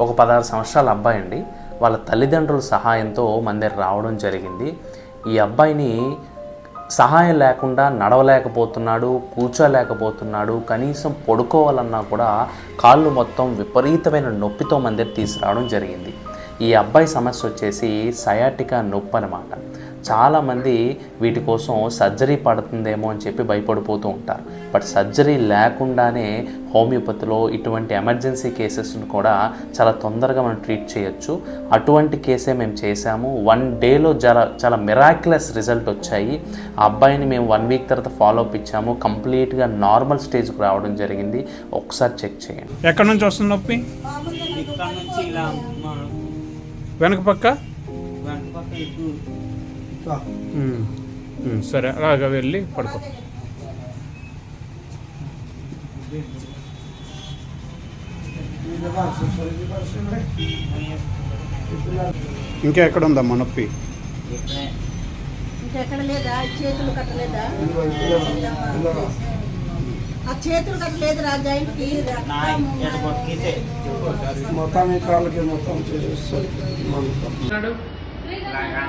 ఒక పదహారు సంవత్సరాల అబ్బాయి అండి. వాళ్ళ తల్లిదండ్రుల సహాయంతో మన దగ్గర రావడం జరిగింది. ఈ అబ్బాయిని సహాయం లేకుండా నడవలేకపోతున్నాడు కూర్చోలేకపోతున్నాడు కనీసం పడుకోవాలన్నా కూడా కాళ్ళు మొత్తం విపరీతమైన నొప్పితో మన దగ్గర తీసుకురావడం జరిగింది. ఈ అబ్బాయి సమస్య వచ్చేసి సయాటికా నొప్పి అనమాట చాలామంది వీటి కోసం సర్జరీ పడుతుందేమో అని చెప్పి భయపడిపోతూ ఉంటారు. బట్ సర్జరీ లేకుండానే హోమియోపతిలో ఇటువంటి ఎమర్జెన్సీ కేసెస్ను కూడా చాలా తొందరగా మనం ట్రీట్ చేయొచ్చు. అటువంటి కేసే మేము చేశాము. వన్ డేలో చాలా చాలా మిరాక్యులస్ రిజల్ట్ వచ్చాయి. ఆ అబ్బాయిని మేము వన్ వీక్ తర్వాత ఫాలో అప్ ఇచ్చాము. కంప్లీట్గా నార్మల్ స్టేజ్కి రావడం జరిగింది. ఒకసారి చెక్ చేయండి. ఎక్కడి నుంచి వస్తుంది నొప్పి? వెనక పక్క? సరే అలాగ వెళ్ళి పడుకో. ఇంకా ఎక్కడ ఉందమ్మా నొప్పి? ఇంకెక్కడ లేదా? చేతులు కట్టలేదా? ఆ చేతులు కట్టలేదురా జాయింట్కి నా ఎడ కొట్టిసే మొత్తం ఈ కాళ్ళకి మొత్తం ఇలాగా.